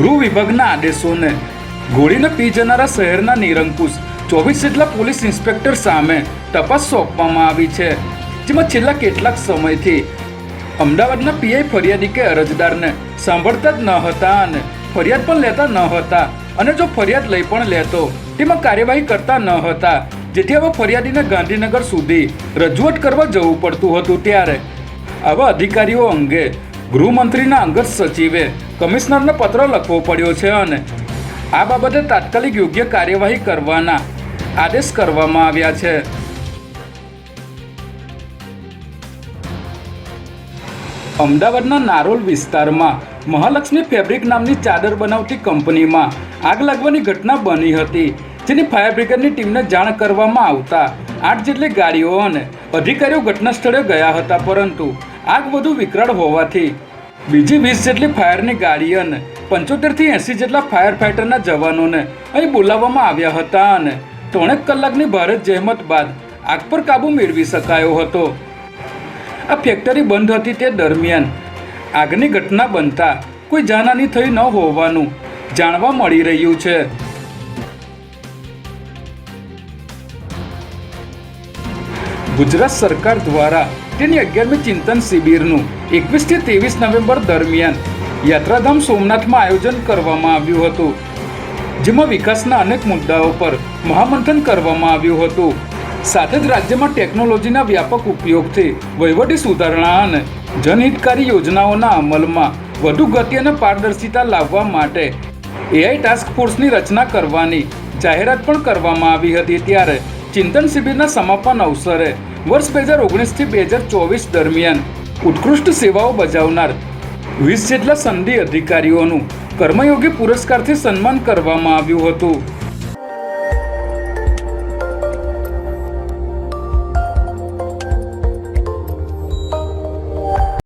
ગૃહ વિભાગના આદેશોને ગોળીને પી જનારા શહેરના નિરંકુશ ચોવીસ જેટલા પોલીસ ઇન્સ્પેક્ટર સામે તપાસ સોંપવામાં આવી છે. જેમાં છેલ્લા કેટલાક સમયથી અમદાવાદના પીઆઈ ફરિયાદી કે અરજદારને સાંભળતા જ ન હતા અને ફરિયાદ પણ લેતા ન હતા. અને જો ફરિયાદ લઈ પણ લેતો, તેમાં કાર્યવાહી કરતા ન હતા. જેથી હવે ફરિયાદીને ગાંધીનગર સુધી રજૂઆત કરવા જવું પડતું હતું ત્યારે આવા અધિકારીઓ અંગે ગૃહમંત્રીના અંગત સચિવે કમિશનરને પત્ર લખવો પડ્યો છે અને આ બાબતે તાત્કાલિક યોગ્ય કાર્યવાહી કરવાના આદેશ કરવામાં આવ્યા છે. અમદાવાદના નારોલ વિસ્તારમાં મહાલક્ષ્મી ફેબ્રિક નામની ચાદર બનાવતી કંપનીમાં આગ લાગવાની ઘટના બની હતી, જેની ફાયર બ્રિગેડની ટીમને જાણ કરવામાં આવતા આઠ જેટલી ગાડીઓ અને અધિકારીઓ ઘટના સ્થળે ગયા હતા, પરંતુ આગ વધુ વિકરાળ હોવાથી બીજી વીસ જેટલી ફાયરની ગાડી અને પંચોતેરથી એંસી જેટલા ફાયર ફાઇટરના જવાનોને અહીં બોલાવવામાં આવ્યા હતા અને ત્રણેક કલાકની ભારે જહેમત બાદ આગ પર કાબૂ મેળવી શકાયો હતો. આ ફેક્ટરી બંધ હતી તે દરમિયાન આગની ઘટના બનતા કોઈ જાનહાની થઈ ન હોવાનું જાણવા મળી રહ્યું છે. ગુજરાત સરકાર દ્વારા તેની અગિયારમી ચિંતન શિબિરનું એકવીસથી ત્રેવીસ નવેમ્બર દરમિયાન યાત્રાધામ સોમનાથમાં આયોજન કરવામાં આવ્યું હતું, જેમાં વિકાસના અનેક મુદ્દાઓ પર મહામંથન કરવામાં આવ્યું હતું. સાથે જ રાજ્યમાં ટેકનોલોજીના વ્યાપક ઉપયોગથી વહીવટી સુધારણા અને જનહિતકારી યોજનાઓના અમલમાં વધુ ગતિ અને પારદર્શિતા લાવવા માટે એઆઈ ટાસ્ક ફોર્સની રચના કરવાની જાહેરાત પણ કરવામાં આવી હતી. ત્યારે ચિંતન શિબિરના સમાપન અવસરે વર્ષ બે હજાર ઓગણીસથી બે હજાર ચોવીસ દરમિયાન ઉત્કૃષ્ટ સેવાઓ બજાવનાર વીસ જેટલા સંધિ અધિકારીઓનું કર્મયોગી પુરસ્કારથી સન્માન કરવામાં આવ્યું હતું.